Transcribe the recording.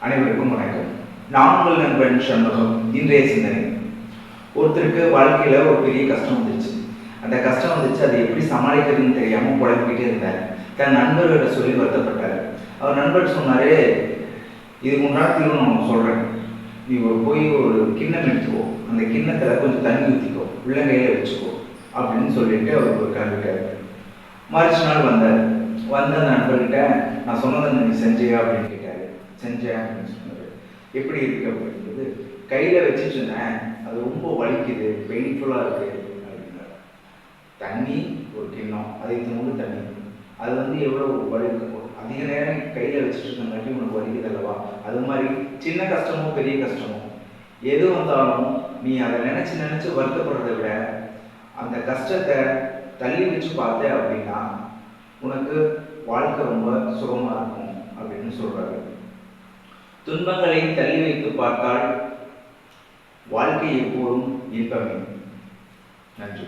அனைவருக்கும் வணக்கம். நான் உங்கள் நண்பன் சண்முகம். இன்றைய சிந்தனை. ஒருத்தருக்கு வாழ்க்கையில் ஒரு பெரிய கஷ்டம் வந்துருச்சு. அந்த கஷ்டம் வந்துச்சு அதை எப்படி சமாளிக்கிறதுன்னு தெரியாமல் புலம்பிக்கிட்டே இருந்தார். தன் நண்பர்கிட்ட சொல்லி வருத்தப்பட்டார். அவர் நண்பர் சொன்னார் இதுக்கு முன்னாடி நான் சொல்கிறேன் நீ ஒரு போய் ஒரு கிண்ணம் எடுத்துக்கோ. அந்த கிண்ணத்தில் கொஞ்சம் தண்ணி ஊற்றிக்கோ உள்ளங்கையில் வச்சுக்கோ. அப்படின்னு சொல்லிட்டு அவர் ஒரு கிளம்பிட்டார். மறுச்சு நாள் வந்தார். வந்த அந்த நண்பர்கிட்ட நான் சொன்னதை நீ செஞ்சியா? அப்படின்னு கேட்டேன் செஞ்சேன் அப்படின்னு எப்படி இருக்கு அப்படின்றது கையில வச்சு சொன்னேன் அது ரொம்ப வலிக்குது பெயின்ஃபுல்லா இருக்கு அப்படின்னாரு. தண்ணி ஒரு கிண்ணம் அதை தூண்டு தண்ணி. அது வந்து எவ்வளவு வலிக்கும் அதிக நேரம் கையில வச்சுட்டு இருக்கங்காட்டி உனக்கு வலிக்குது அல்லவா? அது மாதிரி சின்ன கஷ்டமோ பெரிய கஷ்டமோ எது வந்தாலும் நீ அதை நினைச்சு நினைச்சு வருத்தப்படுறதை விட அந்த கஷ்டத்தை தள்ளி வச்சு பார்த்த அப்படின்னா உனக்கு வாழ்க்கை ரொம்ப சுகமா இருக்கும் அப்படின்னு சொல்றாரு. துன்பங்களை தள்ளி வைத்து பார்த்தால் வாழ்க்கை எப்போதும் இன்பமே. நன்றி.